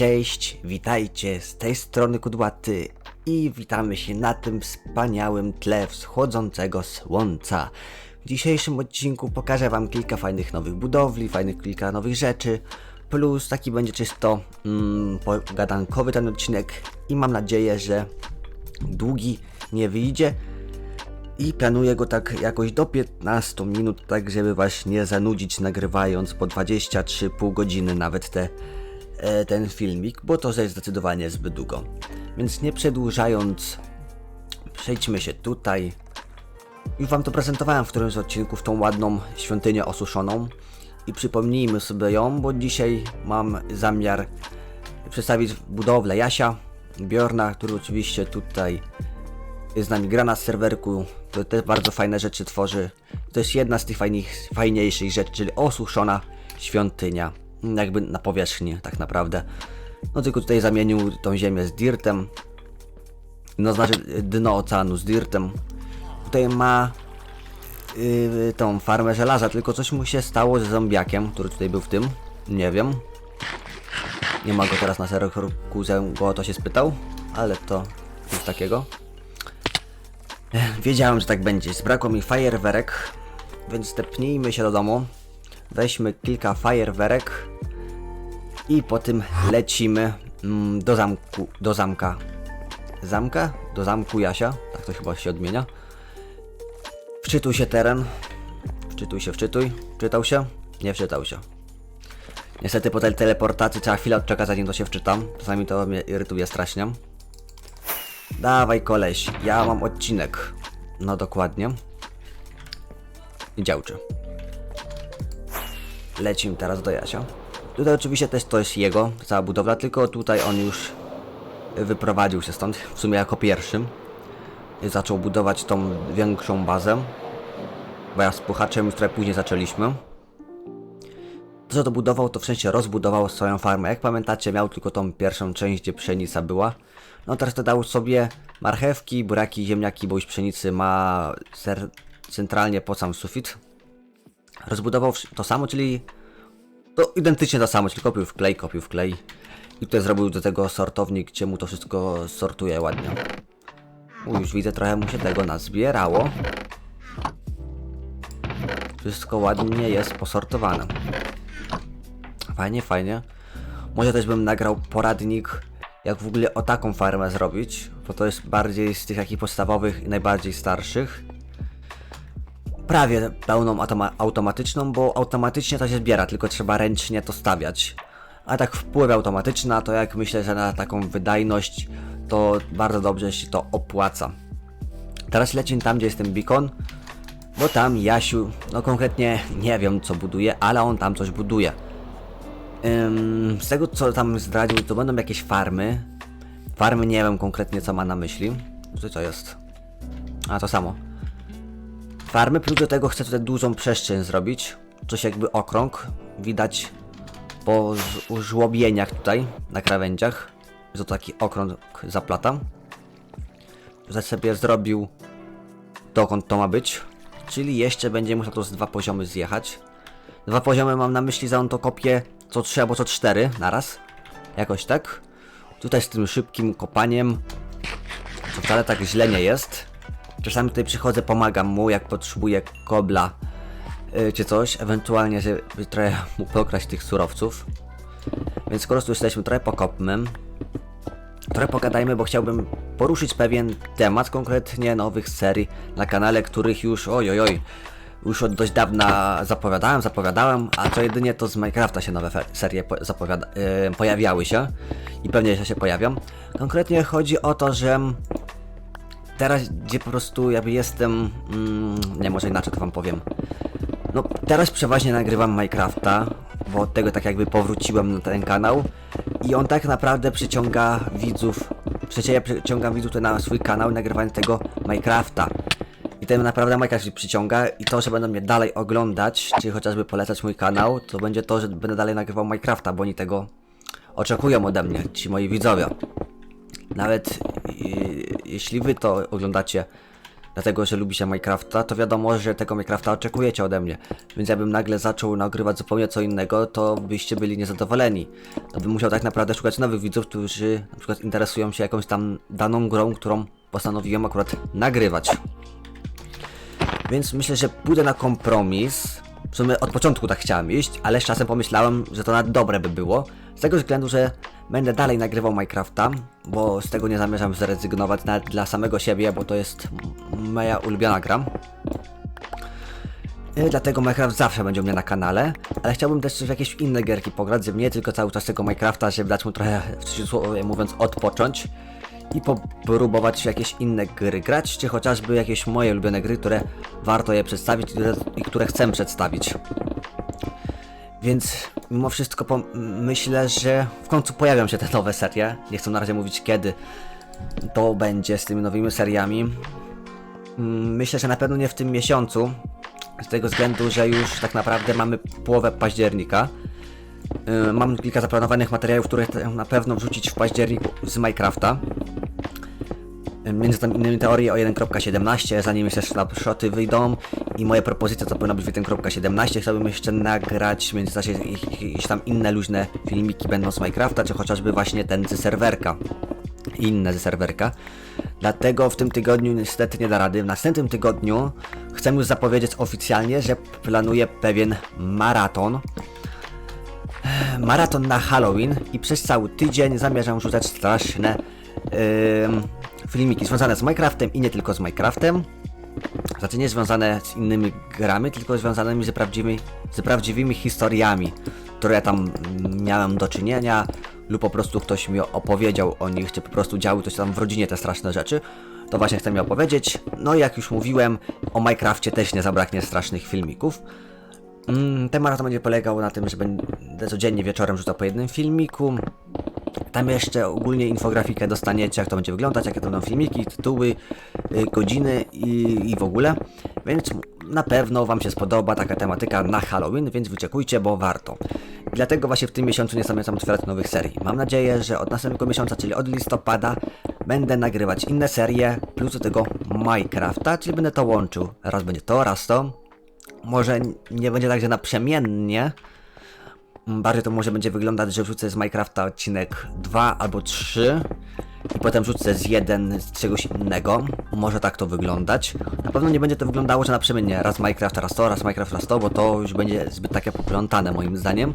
Cześć, witajcie, z tej strony Kudłaty i witamy się na tym wspaniałym tle wschodzącego słońca. W dzisiejszym odcinku pokażę wam kilka fajnych nowych budowli, fajnych kilka nowych rzeczy, plus taki będzie czysto mm, pogadankowy ten odcinek i mam nadzieję, że długi nie wyjdzie i planuję go tak jakoś do 15 minut, tak żeby was nie zanudzić nagrywając po 23,5 godziny nawet te ten filmik, bo to jest zdecydowanie zbyt długo. Więc nie przedłużając, przejdźmy się tutaj. Już Wam to prezentowałem w którymś z odcinków, tą ładną świątynię osuszoną. I przypomnijmy sobie ją, bo dzisiaj mam zamiar przedstawić budowlę Jasia, Bjorna, który oczywiście tutaj jest z nami gra na serwerku, to też bardzo fajne rzeczy tworzy. To jest jedna z tych fajnych, fajniejszych rzeczy, czyli osuszona świątynia. Jakby na powierzchni tak naprawdę. No tylko tutaj zamienił tą ziemię z dirtem. No znaczy dno oceanu z dirtem. Tutaj ma yy, tą farmę żelaza, tylko coś mu się stało z zombiakiem, który tutaj był w tym. Nie wiem. Nie ma go teraz na serwerku, go o to się spytał, ale to nic takiego. Wiedziałem, że tak będzie. Zbrakło mi fajerwerek, więc stepnijmy się do domu. Weźmy kilka fajerwerek i po tym lecimy mm, do zamku, do zamka. Zamka? Do zamku Jasia? Tak to chyba się odmienia. Wczytuj się teren. Wczytuj się, wczytuj. Wczytał się? Nie wczytał się. Niestety po tej teleportacji trzeba chwilę odczekać zanim to się wczytam. Czasami to mnie irytuje strasznie. Dawaj koleś, ja mam odcinek. No dokładnie. I działczy. Lecimy teraz do Jasia. Tutaj oczywiście też to jest jego, cała budowla, tylko tutaj on już wyprowadził się stąd, w sumie jako pierwszym. Zaczął budować tą większą bazę. Ja z puchaczem już trochę później zaczęliśmy. To co dobudował, to w sensie rozbudował swoją farmę. Jak pamiętacie, miał tylko tą pierwszą część, gdzie pszenica była. No teraz to dał sobie marchewki, buraki, ziemniaki, bo już pszenicy ma ser centralnie po sam sufit. Rozbudował to samo, czyli to identycznie to samo, czyli kopił w klej, kopił w klej. I tutaj zrobił do tego sortownik, gdzie mu to wszystko sortuje ładnie. U, już widzę, trochę mu się tego nazbierało. Wszystko ładnie jest posortowane. Fajnie, fajnie. Może też bym nagrał poradnik, jak w ogóle o taką farmę zrobić, bo to jest bardziej z tych takich podstawowych i najbardziej starszych. Prawie pełną automa automatyczną, bo automatycznie to się zbiera, tylko trzeba ręcznie to stawiać. A tak wpływ automatyczna, to jak myślę, że na taką wydajność, to bardzo dobrze się to opłaca. Teraz lecimy tam, gdzie jest ten beacon, bo tam Jasiu, no konkretnie nie wiem co buduje, ale on tam coś buduje. Ym, z tego co tam zdradził, to będą jakieś farmy. Farmy nie wiem konkretnie co ma na myśli. Co to jest? A to samo. Farmy, plus do tego chcę tutaj dużą przestrzeń zrobić. Coś jakby okrąg. Widać po żłobieniach tutaj na krawędziach. Że to taki okrąg zaplatam. Tutaj sobie zrobił dokąd to ma być. Czyli jeszcze będzie musiał to z dwa poziomy zjechać. Dwa poziomy mam na myśli, że on to kopie co trzy albo co cztery naraz. Jakoś tak. Tutaj z tym szybkim kopaniem to wcale tak źle nie jest. Czasami tutaj przychodzę, pomagam mu, jak potrzebuję kobla yy, czy coś, ewentualnie, żeby trochę mu pokraść tych surowców. Więc skoro tu jesteśmy, trochę pokopmy. Trochę pogadajmy, bo chciałbym poruszyć pewien temat, konkretnie nowych serii na kanale, których już, oj, oj, już od dość dawna zapowiadałem, zapowiadałem, a co jedynie to z Minecrafta się nowe serie po, yy, pojawiały się i pewnie jeszcze się pojawią. Konkretnie chodzi o to, że teraz, gdzie po prostu jakby jestem, mm, nie, może inaczej to wam powiem. No, teraz przeważnie nagrywam Minecrafta, bo od tego tak jakby powróciłem na ten kanał i on tak naprawdę przyciąga widzów, przecież ja przyciągam widzów tutaj na swój kanał nagrywając tego Minecrafta. I ten naprawdę Minecraft się przyciąga i to, że będą mnie dalej oglądać, czy chociażby polecać mój kanał, to będzie to, że będę dalej nagrywał Minecrafta, bo oni tego oczekują ode mnie, ci moi widzowie. Nawet y, jeśli wy to oglądacie dlatego że lubicie Minecrafta, to wiadomo, że tego Minecrafta oczekujecie ode mnie. Więc jakbym nagle zaczął nagrywać zupełnie co innego, to byście byli niezadowoleni. To bym musiał tak naprawdę szukać nowych widzów, którzy na przykład interesują się jakąś tam daną grą, którą postanowiłem akurat nagrywać. Więc myślę, że pójdę na kompromis. W sumie od początku tak chciałem iść, ale z czasem pomyślałem, że to na dobre by było. Z tego względu, że będę dalej nagrywał Minecrafta, bo z tego nie zamierzam zrezygnować nawet dla samego siebie, bo to jest moja ulubiona gra. Y, Dlatego Minecraft zawsze będzie u mnie na kanale, ale chciałbym też w jakieś inne gierki pograć, żeby nie tylko cały czas tego Minecrafta, żeby dać mu trochę, w cudzysłowie mówiąc, odpocząć i popróbować w jakieś inne gry grać, czy chociażby jakieś moje ulubione gry, które warto je przedstawić i i które chcę przedstawić. Więc mimo wszystko myślę, że w końcu pojawią się te nowe serie. Nie chcę na razie mówić kiedy to będzie z tymi nowymi seriami. Mm, Myślę, że na pewno nie w tym miesiącu. Z tego względu, że już tak naprawdę mamy połowę października. Mam kilka zaplanowanych materiałów, które na pewno wrzucić w październiku z Minecrafta. Yy, Między innymi teorie o 1.17, zanim jeszcze snapshoty wyjdą i moje propozycje to powinno być w 1.17. Chciałbym jeszcze nagrać ich- ich- jakieś tam inne luźne filmiki będą z Minecrafta, czy chociażby właśnie ten z serwerka. Inne ze serwerka. Dlatego w tym tygodniu niestety nie da rady. W następnym tygodniu chcę już zapowiedzieć oficjalnie, że planuję pewien maraton maraton na Halloween i przez cały tydzień zamierzam rzucać straszne ym, filmiki związane z Minecraftem i nie tylko z Minecraftem. Znaczy nie związane z innymi grami, tylko związanymi z prawdziwymi, z prawdziwymi historiami, które ja tam miałem do czynienia lub po prostu ktoś mi opowiedział o nich, czy po prostu działy coś tam w rodzinie te straszne rzeczy. To właśnie chcę mi opowiedzieć. No i jak już mówiłem, o Minecrafcie też nie zabraknie strasznych filmików. Mm, Ten maraton będzie polegał na tym, że będę codziennie wieczorem rzucał po jednym filmiku. Tam jeszcze ogólnie infografikę dostaniecie, jak to będzie wyglądać, jakie to będą filmiki, tytuły, y, godziny i, i w ogóle. Więc na pewno Wam się spodoba taka tematyka na Halloween, więc wyczekujcie, bo warto. Dlatego właśnie w tym miesiącu nie zamierzam otwierać nowych serii. Mam nadzieję, że od następnego miesiąca, czyli od listopada, będę nagrywać inne serie, plus do tego Minecrafta, czyli będę to łączył. Raz będzie to, raz to. Może nie będzie tak, że naprzemiennie. Bardziej to może będzie wyglądać, że wrzucę z Minecrafta odcinek 2 albo 3 i potem wrzucę z jeden z czegoś innego. Może tak to wyglądać. Na pewno nie będzie to wyglądało, że naprzemiennie raz Minecraft, raz to, raz Minecraft, raz to, bo to już będzie zbyt takie poplątane moim zdaniem.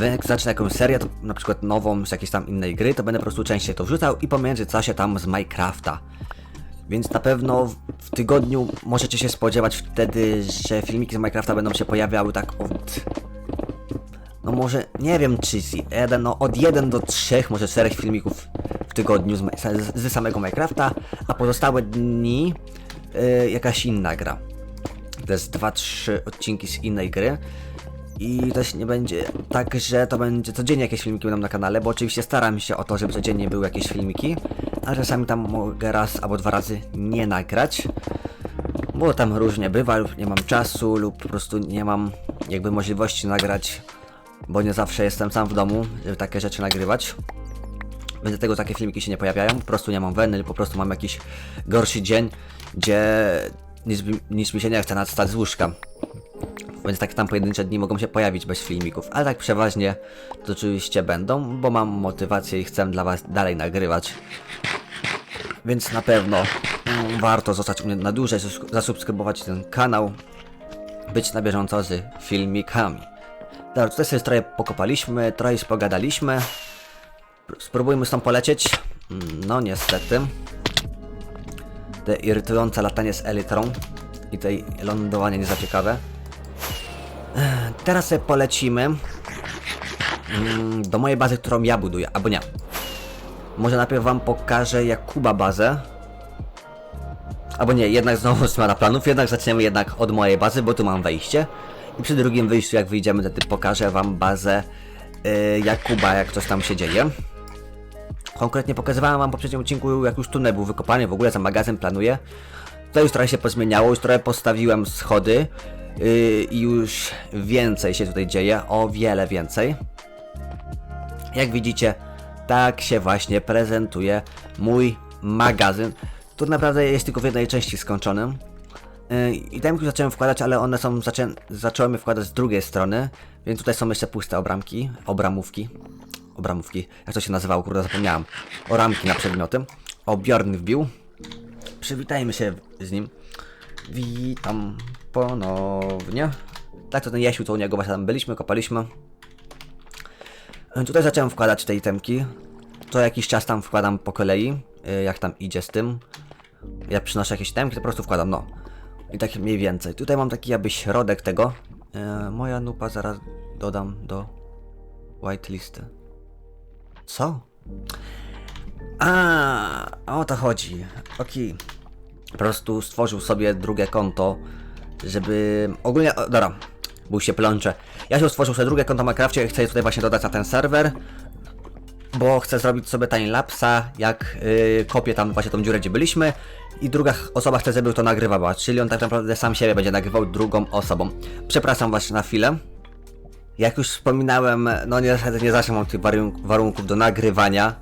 Jak zacznę jakąś serię, na przykład nową z jakiejś tam innej gry, to będę po prostu częściej to wrzucał i pomiędzy czasie tam z Minecrafta. Więc na pewno w tygodniu możecie się spodziewać wtedy, że filmiki z Minecrafta będą się pojawiały tak od... No może, nie wiem czy jeden, no od 1 do 3 może 4 filmików w tygodniu z, z, z samego Minecrafta, a pozostałe dni y, jakaś inna gra. To jest 2-3 odcinki z innej gry. I też nie będzie tak, że to będzie codziennie jakieś filmiki będą na kanale, bo oczywiście staram się o to, żeby codziennie były jakieś filmiki, a czasami tam mogę raz albo dwa razy nie nagrać, bo tam różnie bywa, lub nie mam czasu, lub po prostu nie mam jakby możliwości nagrać, bo nie zawsze jestem sam w domu, żeby takie rzeczy nagrywać. Więc dlatego takie filmiki się nie pojawiają, po prostu nie mam weny, po prostu mam jakiś gorszy dzień, gdzie nic, nic mi się nie chce nawet wstać z łóżka. Więc takie tam pojedyncze dni mogą się pojawić bez filmików, ale tak przeważnie to oczywiście będą, bo mam motywację i chcę dla Was dalej nagrywać. Więc na pewno warto zostać u mnie na dłużej, zas- zasubskrybować ten kanał, być na bieżąco z filmikami. Dobra, tutaj sobie trochę pokopaliśmy, trochę pogadaliśmy. Spróbujmy stąd polecieć. Mm, No niestety. Te irytujące latanie z elytrą i tej lądowanie nie za ciekawe. Teraz sobie polecimy mm, do mojej bazy, którą ja buduję, albo nie. Może najpierw wam pokażę Jakuba bazę. Albo nie, jednak znowu zmiana planów, jednak zaczniemy jednak od mojej bazy, bo tu mam wejście. Przy drugim wyjściu, jak wyjdziemy, wtedy pokażę wam bazę y, Jakuba, jak coś tam się dzieje. Konkretnie pokazywałem wam w poprzednim odcinku, jak już tunel był wykopany, w ogóle za magazyn planuję. Tutaj już trochę się pozmieniało, już trochę postawiłem schody yy, i już więcej się tutaj dzieje, o wiele więcej. Jak widzicie, tak się właśnie prezentuje mój magazyn. Tu naprawdę jest tylko w jednej części skończony. Yy, I tam już zacząłem wkładać, ale one są, zaczę, zacząłem je wkładać z drugiej strony, więc tutaj są jeszcze puste obramki, obramówki, obramówki, jak to się nazywało, kurde zapomniałem, o ramki na przedmioty. O, Bjorn wbił. Przywitajmy się z nim. Witam ponownie. Tak to ten Jasiu, to u niego właśnie tam byliśmy, kopaliśmy. Yy, Tutaj zacząłem wkładać te itemki. Co jakiś czas tam wkładam po kolei, yy, jak tam idzie z tym. Ja przynoszę jakieś itemki, to po prostu wkładam, no. I tak mniej więcej. Tutaj mam taki jakby środek tego. Yy, moja nupa zaraz dodam do whitelisty. Co? A, o to chodzi. Okej. Po prostu stworzył sobie drugie konto, żeby... Ogólnie, o, dobra, był się plącze. Ja się stworzył sobie drugie konto w Minecrafcie i chcę je tutaj właśnie dodać na ten serwer, bo chcę zrobić sobie timelapsa, jak yy, kopię tam właśnie tą dziurę, gdzie byliśmy i druga osoba chce, żeby to nagrywała, czyli on tak naprawdę sam siebie będzie nagrywał drugą osobą. Przepraszam was na chwilę. Jak już wspominałem, no niestety nie zawsze mam tych warunk- warunków do nagrywania.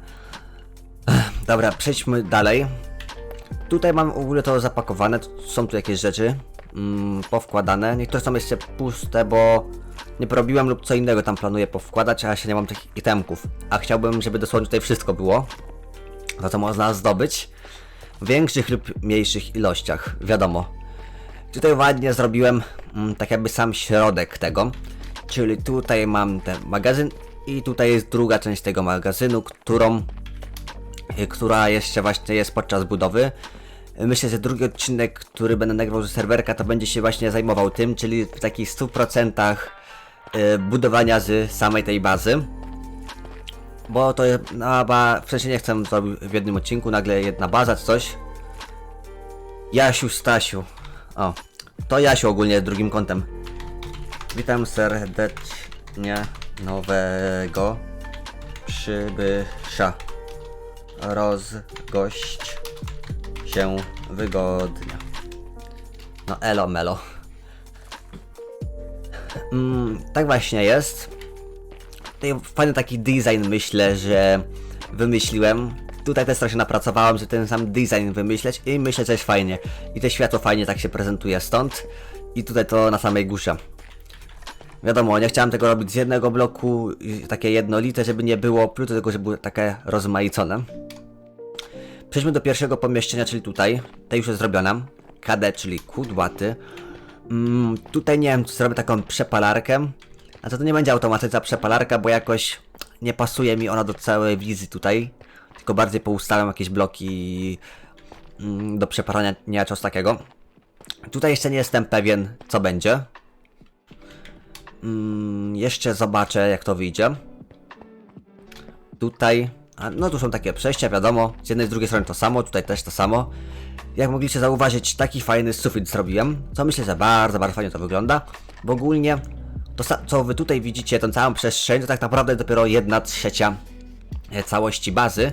Dobra, przejdźmy dalej. Tutaj mam w ogóle to zapakowane, są tu jakieś rzeczy mm, powkładane. Niektóre są jeszcze puste, bo nie porobiłem lub co innego tam planuję powkładać, a się nie mam tych itemków. A chciałbym, żeby dosłownie tutaj wszystko było. To co można zdobyć. W większych lub mniejszych ilościach, wiadomo. Tutaj ładnie zrobiłem mm, tak jakby sam środek tego. Czyli tutaj mam ten magazyn i tutaj jest druga część tego magazynu, którą y, która jeszcze właśnie jest podczas budowy. Myślę, że drugi odcinek, który będę nagrywał ze serwerka, to będzie się właśnie zajmował tym, czyli w takich 100% y, budowania z samej tej bazy. Bo to jest, no, ba, wcześniej nie chcę zrobić w jednym odcinku, nagle jedna baza czy coś. Jasiu Stasiu. O, to Jasiu ogólnie drugim kątem. Witam serdecznie nowego przybysza rozgość się wygodnie. No elo melo. Mm, tak właśnie jest. Tutaj fajny taki design myślę, że wymyśliłem. Tutaj też trochę napracowałem, żeby ten sam design wymyśleć i myślę, że jest fajnie. I te światło fajnie tak się prezentuje stąd. I tutaj to na samej górze. Wiadomo, nie chciałem tego robić z jednego bloku, takie jednolite, żeby nie było, plus tego, żeby było takie rozmaicone. Przejdźmy do pierwszego pomieszczenia, czyli tutaj. To już jest zrobione. KD, czyli kudłaty. Mm, tutaj nie wiem, zrobię taką przepalarkę. A to, to nie będzie automatyczna przepalarka, bo jakoś nie pasuje mi ona do całej wizji tutaj. Tylko bardziej poustawiam jakieś bloki mm, do przepalania, czegoś takiego. Tutaj jeszcze nie jestem pewien, co będzie. Mm, jeszcze zobaczę, jak to wyjdzie. Tutaj, a, no tu są takie przejścia, wiadomo. Z jednej, z drugiej strony to samo, tutaj też to samo. Jak mogliście zauważyć, taki fajny sufit zrobiłem, co myślę, że bardzo, bardzo fajnie to wygląda. Bo ogólnie, to co wy tutaj widzicie, tą całą przestrzeń, to tak naprawdę dopiero jedna trzecia e, całości bazy.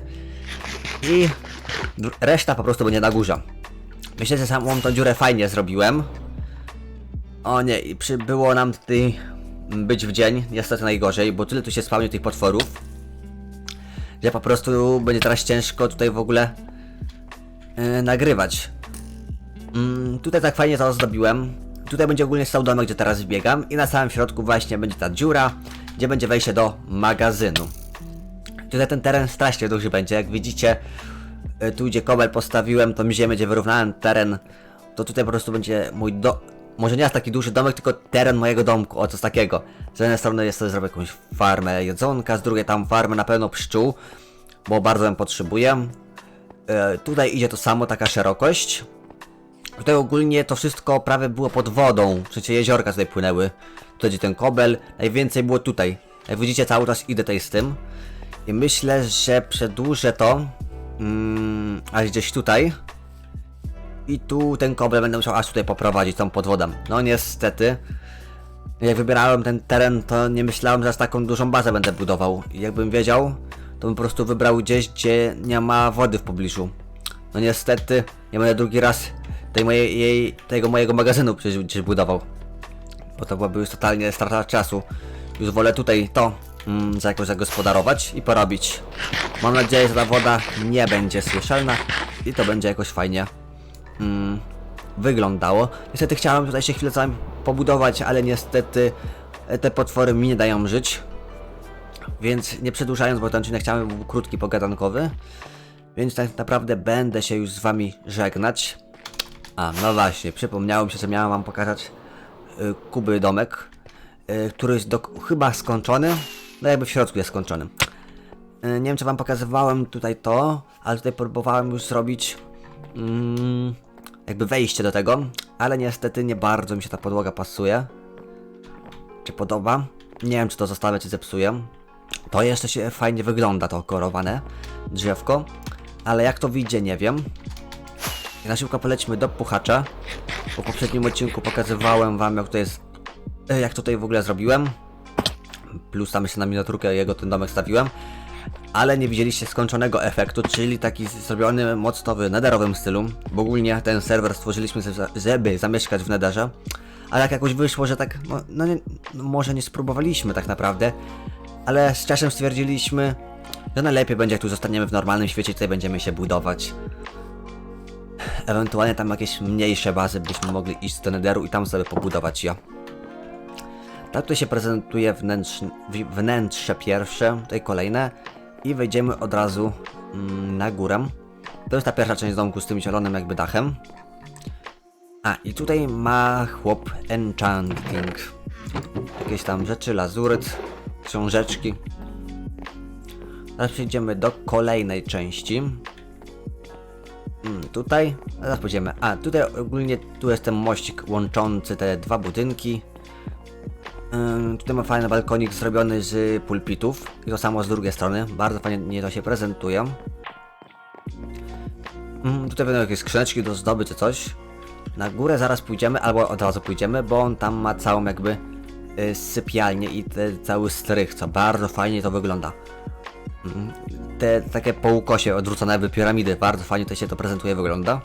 I reszta po prostu będzie na górze. Myślę, że samą tą dziurę fajnie zrobiłem. O nie, i przybyło nam tutaj być w dzień, niestety najgorzej, bo tyle tu się spawni tych potworów, że po prostu będzie teraz ciężko tutaj w ogóle yy, nagrywać. Mm, tutaj tak fajnie to ozdobiłem. Tutaj będzie ogólnie stał domek, gdzie teraz biegam i na samym środku właśnie będzie ta dziura, gdzie będzie wejście do magazynu. Tutaj ten teren strasznie duży będzie, jak widzicie, y, tu gdzie kobel postawiłem, tą ziemię, gdzie wyrównałem teren, to tutaj po prostu będzie mój do... Może nie aż taki duży domek, tylko teren mojego domku, o coś takiego. Z jednej strony jest to, zrobię jakąś farmę jedzonka, z drugiej tam farmę na pewno pszczół, bo bardzo ją potrzebuję. E, tutaj idzie to samo, taka szerokość. Tutaj ogólnie to wszystko prawie było pod wodą, w sensie jeziorka tutaj płynęły. Tutaj ten kobel, najwięcej było tutaj. Jak widzicie cały czas idę tutaj z tym. I myślę, że przedłużę to mm, aż gdzieś tutaj. I tu ten kobel będę musiał aż tutaj poprowadzić tą pod wodą. No niestety. Jak wybierałem ten teren, to nie myślałem, że aż taką dużą bazę będę budował. I jakbym wiedział, to bym po prostu wybrał gdzieś, gdzie nie ma wody w pobliżu. No niestety, nie będę drugi raz tej mojej, jej, tego mojego magazynu przecież gdzieś budował. Bo to byłaby już totalnie strata czasu. Już wolę tutaj to mm, jakoś zagospodarować i porobić. Mam nadzieję, że ta woda nie będzie słyszalna i to będzie jakoś fajnie mm, wyglądało. Niestety chciałem tutaj się chwilę sam pobudować, ale niestety e, te potwory mi nie dają żyć. Więc nie przedłużając, bo ten odcinek chciałem był krótki, pogadankowy. Więc tak naprawdę będę się już z wami żegnać. A, no właśnie, przypomniało mi się, że miałem wam pokazać y, Kuby domek, y, który jest do, chyba skończony. No jakby w środku jest skończony. Y, nie wiem, czy wam pokazywałem tutaj to, ale tutaj próbowałem już zrobić mm, jakby wejście do tego, ale niestety nie bardzo mi się ta podłoga pasuje. Czy podoba? Nie wiem, czy to zostawię, czy zepsuję. To jeszcze się fajnie wygląda, to korowane drzewko, ale jak to wyjdzie, nie wiem. Na szybko polećmy do puchacza. Po poprzednim odcinku pokazywałem wam, jak to jest, e, jak tutaj w ogóle zrobiłem. Plus tam jeszcze na miniaturkę jego ten domek stawiłem. Ale nie widzieliście skończonego efektu, czyli taki zrobiony mocno w nederowym stylu. Bo ogólnie ten serwer stworzyliśmy, żeby zamieszkać w nederze. Ale jak jakoś wyszło, że tak, no, no, nie, no może nie spróbowaliśmy tak naprawdę. Ale z czasem stwierdziliśmy, że najlepiej będzie jak tu zostaniemy w normalnym świecie, tutaj będziemy się budować. Ewentualnie tam jakieś mniejsze bazy byśmy mogli iść do nederu i tam sobie pobudować je. Tak tutaj się prezentuje wnętrz, wnętrze pierwsze, tutaj kolejne i wejdziemy od razu mm, na górę. To jest ta pierwsza część domku z tym zielonym jakby dachem. A i tutaj ma chłop enchanting. Jakieś tam rzeczy, lazuryt, książeczki. Teraz przejdziemy do kolejnej części. Mm, tutaj, zaraz pójdziemy. A, tutaj ogólnie tu jest ten mościk łączący te dwa budynki. Tutaj ma fajny balkonik zrobiony z pulpitów. I to samo z drugiej strony. Bardzo fajnie to się prezentuje. Ym, tutaj będą jakieś skrzyneczki do zdoby czy coś. Na górę zaraz pójdziemy, albo od razu pójdziemy, bo on tam ma całą jakby y, sypialnię i te, cały strych, co bardzo fajnie to wygląda. Mm, Te takie połukosie odwrócone jakby piramidy, bardzo fajnie to się to prezentuje, wygląda.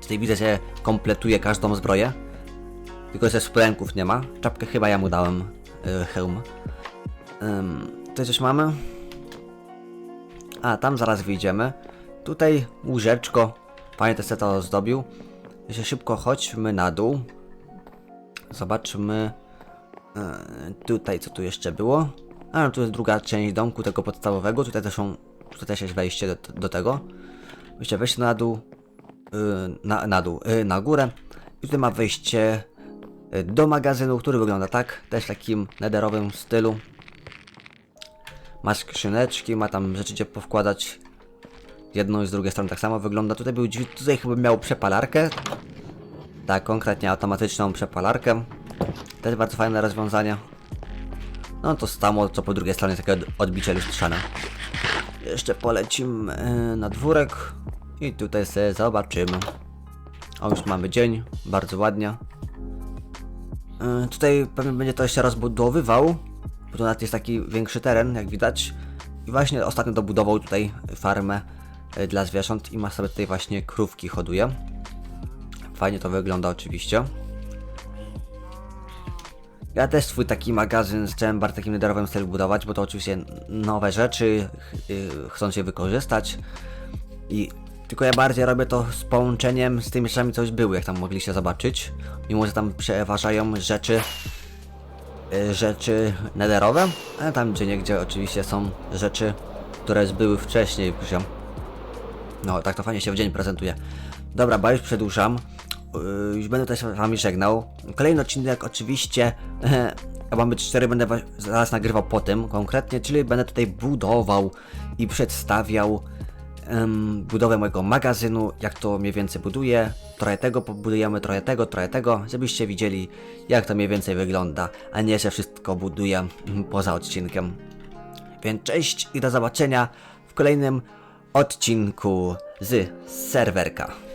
Tutaj widzę, że kompletuje każdą zbroję. Tylko, że spręków nie ma. Czapkę chyba ja mu dałem, y, hełm. Ym, tutaj coś mamy? A, tam zaraz wyjdziemy. Tutaj łóżeczko. Fajnie se to ozdobił. Jeszcze szybko chodźmy na dół. Zobaczmy. e, tutaj co tu jeszcze było. A, no tu jest druga część domku tego podstawowego. Tutaj też są. Tutaj też jest wejście do, do tego. Jeszcze wejście na dół. y, na, na dół, y, na górę. I tutaj ma wejście y, do magazynu, który wygląda tak. Też takim nederowym stylu. Ma skrzyneczki, ma tam rzeczy gdzie powkładać. Jedną i z drugiej strony tak samo wygląda. Tutaj był drzwi, tutaj chyba miał przepalarkę. Tak, konkretnie automatyczną przepalarkę. Też bardzo fajne rozwiązanie. No to samo, co po drugiej stronie takie od- odbicie lustrzane. Jeszcze polecimy e, na dwórek i tutaj sobie zobaczymy. O, już mamy dzień, bardzo ładnie. E, Tutaj pewnie będzie to jeszcze rozbudowywał, bo tu nawet jest taki większy teren, jak widać. I właśnie ostatnio dobudował tutaj farmę e, dla zwierząt i ma sobie tutaj właśnie krówki hoduje. Fajnie to wygląda oczywiście. Ja też swój taki magazyn zacząłem bardzo takim nederowym stylu budować, bo to oczywiście nowe rzeczy, y, chcąc je wykorzystać. I tylko ja bardziej robię to z połączeniem z tymi rzeczami, co już były, jak tam mogliście zobaczyć. Mimo, że tam przeważają rzeczy, y, rzeczy nederowe, ale tam gdzie niegdzie oczywiście są rzeczy, które były wcześniej grze. No, tak to fajnie się w dzień prezentuje. Dobra, bo już przedłużam. Yy, już będę też z wami żegnał. Kolejny odcinek oczywiście, a mamy 4 będę zaraz nagrywał po tym konkretnie, czyli będę tutaj budował i przedstawiał budowę mojego magazynu, jak to mniej więcej buduję. Trochę tego pobudujemy, trochę tego, trochę tego, żebyście widzieli jak to mniej więcej wygląda, a nie, że wszystko buduję mm, poza odcinkiem. Więc cześć i do zobaczenia w kolejnym odcinku z serwerka.